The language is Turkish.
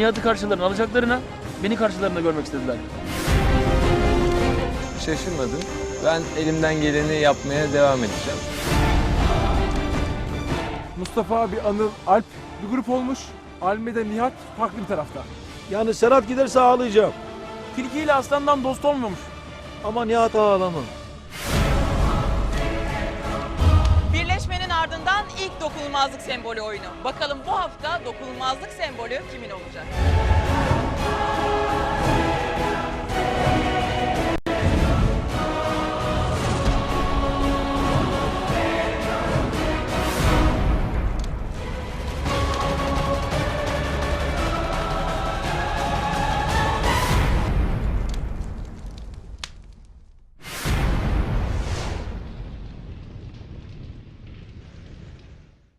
Nihat'ı karşılarına alacaklarına beni karşılarında görmek istediler. Şaşırmadım. Ben elimden geleni yapmaya devam edeceğim. Mustafa abi, Anıl, Alp bir grup olmuş. Almeda, Nihat farklı bir tarafta. Yani Serhat giderse ağlayacağım. Tilki ile aslandan dost olmuyormuş. Ama Nihat ağlamam. Ardından ilk dokunulmazlık sembolü oyunu. Bakalım bu hafta dokunulmazlık sembolü kimin olacak?